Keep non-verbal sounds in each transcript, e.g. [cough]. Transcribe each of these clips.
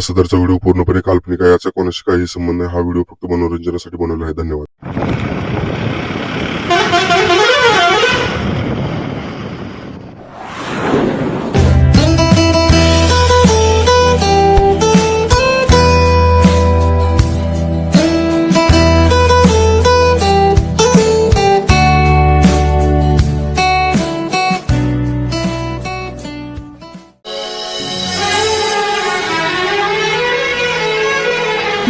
हा सदरचा व्हिडिओ पूर्णपणे काल्पनिक आहे याचा कोणाशी काही संबंध नाही. हा व्हिडिओ फक्त मनोरंजनासाठी बनवला आहे. धन्यवाद.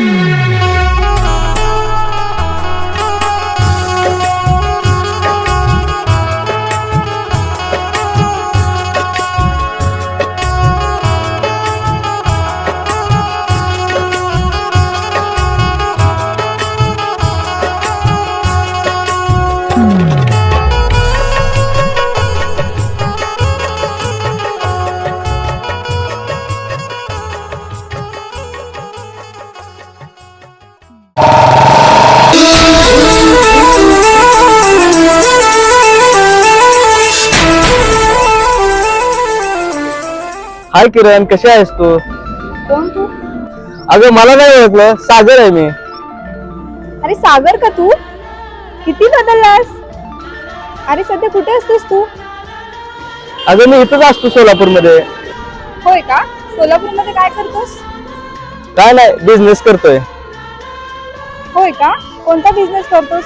Mm-hmm. हाय किरण कशी आहेस तू? कोण तू? अगं मला नाही ओळखलं. सागर आहे मी. अरे सागर का तू? किती बदललास? अरे सध्या कुठे असतोस तू? अगं मी इथंच असतो सोलापूरमध्ये. होय का? सोलापूरमध्ये काय करतोस? काय नाही बिझनेस करतोय. होय का? कोणता बिझनेस करतोस?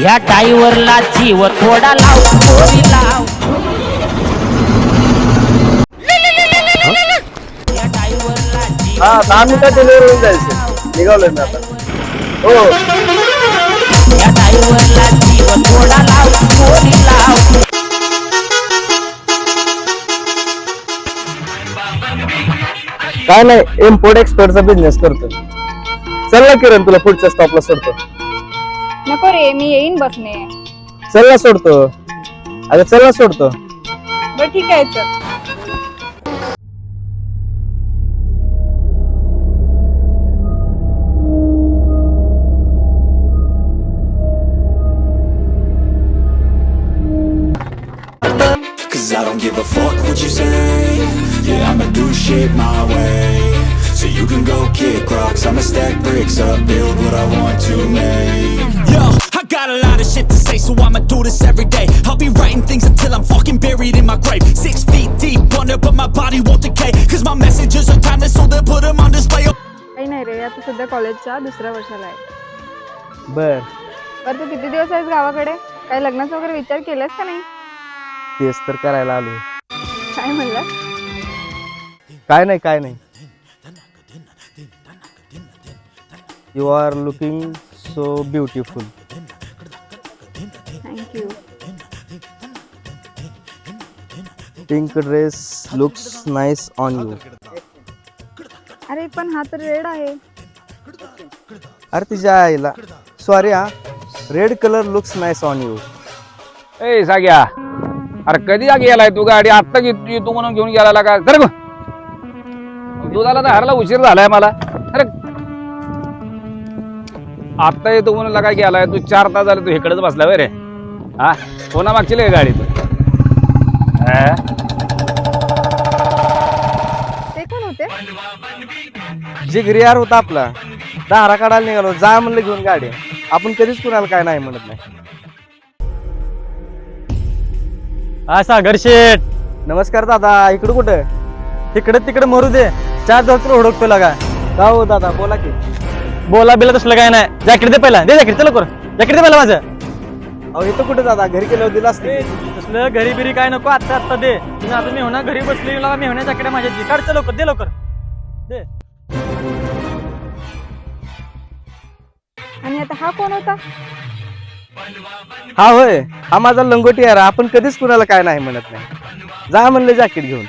या टाईवरला जीव थोडा लाव थोडी लाव. हा दहा मिनिटात डिलिव्हरी होऊन जायचं निघालोय मी आता. हो. या टाईवरला जीव थोडा लाव थोडी लाव काय नाही इम्पोर्ट एक्सपोर्टचा बिझनेस करतोय. चल ना किरण तुला पुढच्या स्टॉपला सोडतो. नको रे मी येईन बसने. चल ना सोडतो. अगं चल ना सोडतो. बरं ठीक आहे चल. I don't give a fuck what you say Yeah, I'ma do shit my way So you can go kick rocks I'ma stack bricks up, build what I want to make Yo, I got a lot of shit to say So I'ma do this every day I'll be writing things until I'm fucking buried in my grave Six feet deep under but my body won't decay Cause my messages are timeless So they'll put them on display काही नाही रे आता सध्या कॉलेजच्या दुसऱ्या वर्षाला आहे बर बरं तू किती दिवस आहेस गावाकडे काही लग्नाचा वगैरे विचार केलास का नाही तेच तर करायला आलोय. काय म्हणलं? काय नाही काय नाही. You are looking so beautiful thank you pink dress looks nice on you अरे पण हा तर रेड आहे. अरे तिच्या आईला. सॉरी हा. Red colour looks nice on you ए साग्या. अरे कधी आ गेलाय तू गाडी? आत्ता येतो म्हणून घेऊन गेला का? तर दुधाला तर हरला उशीर झालाय मला. अरे आत्ता येतो म्हणून लगा गेलाय? तू चार तास झाले तू इकडेच बसला रे. हा? कोणा मागची लय गाडी तू? ते कोण होते? जिगरी यार होता आपला दारा काढायला निघालो जा म्हणलं घेऊन गाडी. आपण कधीच कुणाला काय नाही म्हणत नाही. हा सागर शेठ. नमस्कार दादा इकडं कुठं? तिकडे तिकडे मरू दे. चार दिवस तुला हुडकतो लागा. का हो दादा बोला की. बोला बिला तसलं काय नाही. जॅकेट दे पहिला. दे जॅकेट चला कर जॅकेट दे पहिला माझं. अहो इथं कुठं दादा? घरी गेल्यावर दिला असते तसलं घरी बिरी काय नको आत्ता आत्ता दे. तुम्ही आता मेहना घरी बसली लागा मेहण्या जॅकेट माझ्या काढ चल लवकर. दे लवकर. दे. आणि आता हा कोण होता? हा होय हा माझा लंगोटी यार. आपण कधीच कुणाला काय नाही म्हणत नाही. जा म्हणलं जॅकेट घेऊन.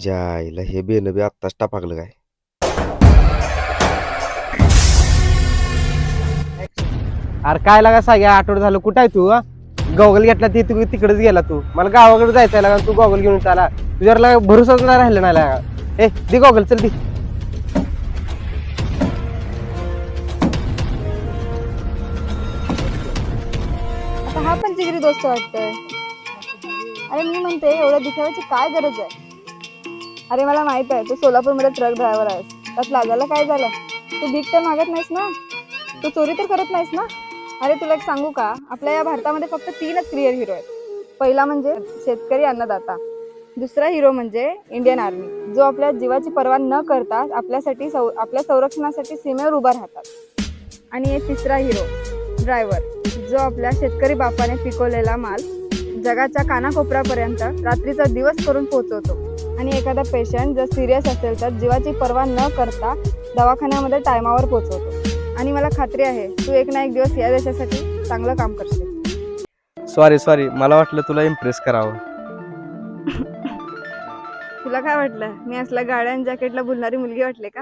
जायला हे बेन बी आत्ताच टापाकलं काय? अरे काय लागा साग्या आठवड झालं. कुठं आहे तू गॉगल घेतला ती तू तिकडेच गेला तू. मला गावाकडे जायचं लागा तू गॉगल घेऊन चाला. तुझ्यावर लागा भरोसाच नाही राहिला नाही लागा. ए दी गॉगल चल दी. जिगरी दोस्त वाटतोय? अरे मी म्हणते एवढ्या दिखाव्याची काय गरज आहे? अरे मला माहीत आहे तू सोलापूरमध्ये ट्रक ड्रायव्हर आहेस. त्यात लाजायला काय झालं? तू भीक तर मागत नाहीस ना? तू चोरी तर करत नाहीस ना? अरे तुला एक सांगू का? आपल्या या भारतामध्ये फक्त तीनच क्लिअर हिरो आहेत. पहिला म्हणजे शेतकरी अन्नदाता. दुसरा हिरो म्हणजे इंडियन आर्मी जो आपल्या जीवाची पर्वा न करता आपल्यासाठी सौ आपल्या संरक्षणासाठी सीमेवर उभा राहतात. आणि एक तिसरा हिरो ड्रायव्हर जो आपल्या शेतकरी बापाने पिकवलेला माल जगाच्या कानाकोपऱ्यापर्यंत रात्रीचा दिवस करून पोहोचवतो. आणि एखादा पेशंट जर सिरियस असेल तर जीवाची पर्वा न करता दवाखान्यामध्ये टायमावर पोहोचवतो. आणि मला खात्री आहे तू एक ना एक दिवस या देशासाठी चांगलं काम करशील. सॉरी सॉरी मला वाटलं तुला इम्प्रेस करावं. [laughs] तुला काय वाटलं? मी असल्या गाड्या आणि जॅकेटला बोलणारी मुलगी वाटले का?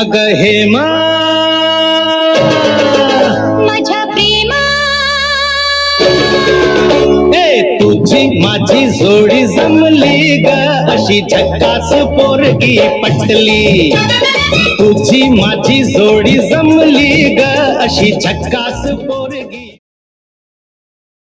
अग हेमा माझ्या प्रेमा. ए तुझी माझी जोडी जमली ग. अशी झक्कास पोरगी पटली. तुझी माझी जोडी जमली ग. अशी झक्कास पोरगी